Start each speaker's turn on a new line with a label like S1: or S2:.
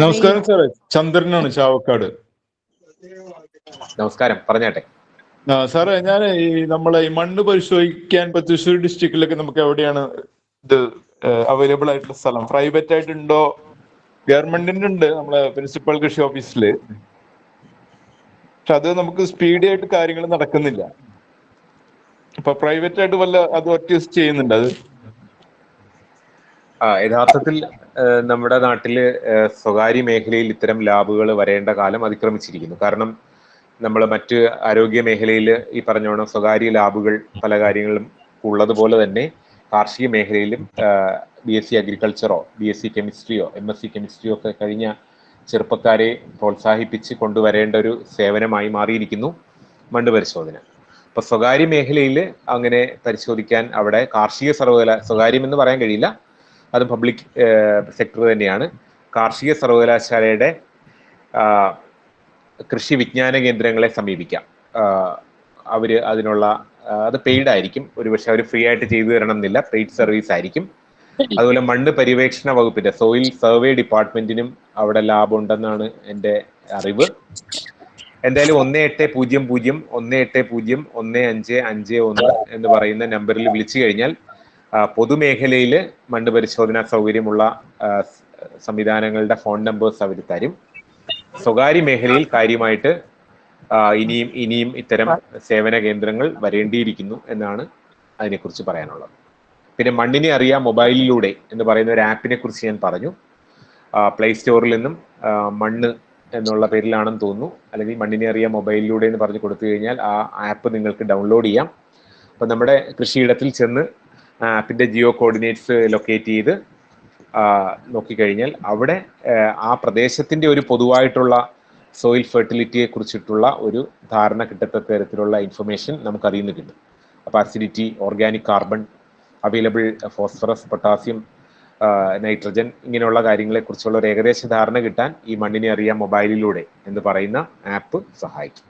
S1: നമസ്കാരം സാറേ. ചന്ദ്രനാണ് ചാവക്കാട്.
S2: നമസ്കാരം പറഞ്ഞാട്ടെ.
S1: ആ, സാറേ ഞാൻ ഈ നമ്മളെ ഈ മണ്ണ് പരിശോധിക്കാൻ ഇപ്പൊ തൃശ്ശൂർ ഡിസ്ട്രിക്റ്റിലൊക്കെ നമുക്ക് എവിടെയാണ് ഇത് അവൈലബിൾ ആയിട്ടുള്ള സ്ഥലം? പ്രൈവറ്റ് ആയിട്ടുണ്ടോ ഗവൺമെന്റിന്റെ ഉണ്ട് നമ്മളെ പ്രിൻസിപ്പൽ കൃഷി ഓഫീസിൽ പക്ഷെ അത് നമുക്ക് സ്പീഡി ആയിട്ട് കാര്യങ്ങൾ നടക്കുന്നില്ല. അപ്പൊ പ്രൈവറ്റ് ആയിട്ട് വല്ല അത് അറ്റ്യൂസ് ചെയ്യുന്നുണ്ട്. അത്
S2: യഥാർത്ഥത്തിൽ നമ്മുടെ നാട്ടിൽ ഏഹ്, സ്വകാര്യ മേഖലയിൽ ഇത്തരം ലാബുകൾ വരേണ്ട കാലം അതിക്രമിച്ചിരിക്കുന്നു. കാരണം നമ്മൾ മറ്റ് ആരോഗ്യ മേഖലയിൽ ഈ പറഞ്ഞോണം സ്വകാര്യ ലാബുകൾ പല കാര്യങ്ങളും ഉള്ളതുപോലെ തന്നെ കാർഷിക മേഖലയിലും ബി എസ് സി അഗ്രികൾച്ചറോ ബി എസ് സി കെമിസ്ട്രിയോ എം എസ് സി കെമിസ്ട്രിയോ ഒക്കെ കഴിഞ്ഞ ചെറുപ്പക്കാരെ പ്രോത്സാഹിപ്പിച്ച് കൊണ്ടുവരേണ്ട ഒരു സേവനമായി മാറിയിരിക്കുന്നു മണ്ണ് പരിശോധന. അപ്പൊ സ്വകാര്യ മേഖലയിൽ അങ്ങനെ പരിശോധിക്കാൻ അവിടെ കാർഷിക സർവകലാ സ്വകാര്യം എന്ന് പറയാൻ കഴിയില്ല. അത് പബ്ലിക് സെക്ടർ തന്നെയാണ്. കാർഷിക സർവകലാശാലയുടെ കൃഷി വിജ്ഞാന കേന്ദ്രങ്ങളെ സമീപിക്കാം. അവർ അതിനുള്ള അത് പെയ്ഡ് ആയിരിക്കും. ഒരുപക്ഷെ അവർ ഫ്രീ ആയിട്ട് ചെയ്തു തരണം എന്നില്ല പെയ്ഡ് സർവീസ് ആയിരിക്കും. അതുപോലെ മണ്ണ് പര്യവേക്ഷണ വകുപ്പിന്റെ സോയിൽ സർവേ ഡിപ്പാർട്ട്മെന്റിനും അവിടെ ലാബ് ഉണ്ടെന്നാണ് എന്റെ അറിവ്. എന്തായാലും ഒന്ന് എട്ട് പൂജ്യം പൂജ്യം ഒന്ന് എട്ട് പൂജ്യം ഒന്ന് അഞ്ച് അഞ്ച് ഒന്ന് എന്ന് പറയുന്ന നമ്പറിൽ വിളിച്ചു കഴിഞ്ഞാൽ പൊതുമേഖലയിൽ മണ്ണ് പരിശോധനാ സൗകര്യമുള്ള സംവിധാനങ്ങളുടെ ഫോൺ നമ്പേഴ്സ് അവർ തരും. സ്വകാര്യ മേഖലയിൽ കാര്യമായിട്ട് ഇനിയും ഇനിയും ഇത്തരം സേവന കേന്ദ്രങ്ങൾ വരേണ്ടിയിരിക്കുന്നു എന്നാണ് അതിനെക്കുറിച്ച് പറയാനുള്ളത്. പിന്നെ മണ്ണിനെ അറിയാം മൊബൈലിലൂടെ എന്ന് പറയുന്ന ഒരു ആപ്പിനെ കുറിച്ച് ഞാൻ പറഞ്ഞു. പ്ലേ സ്റ്റോറിൽ നിന്നും മണ്ണ് എന്നുള്ള പേരിലാണെന്ന് തോന്നുന്നു. അല്ലെങ്കിൽ മണ്ണിനെ അറിയാം മൊബൈലിലൂടെ എന്ന് പറഞ്ഞു കൊടുത്തു കഴിഞ്ഞാൽ ആ ആപ്പ് നിങ്ങൾക്ക് ഡൗൺലോഡ് ചെയ്യാം. അപ്പം നമ്മുടെ കൃഷിയിടത്തിൽ ചെന്ന് ആപ്പിന്റെ ജിയോ കോർഡിനേറ്റ്സ് ലൊക്കേറ്റ് ചെയ്ത് നോക്കിക്കഴിഞ്ഞാൽ അവിടെ ആ, പ്രദേശത്തിന്റെ ഒരു പൊതുവായിട്ടുള്ള സോയിൽ ഫെർട്ടിലിറ്റിയെ കുറിച്ചിട്ടുള്ള ഒരു ധാരണ കിട്ടത്തക്ക തരത്തിലുള്ള ഇൻഫർമേഷൻ നമുക്ക് അറിയുന്ന കിട്ടും അപ്പോൾ acidity organic carbon available phosphorus potassium nitrogen ഇങ്ങനെയുള്ള കാര്യങ്ങളെക്കുറിച്ചുള്ള ഒരു ഏകദേശ ധാരണ കിട്ടാൻ ഈ മണ്ണിനെ അറിയാം മൊബൈലിലൂടെ എന്ന് പറയുന്ന ആപ്പ് സഹായിക്കും.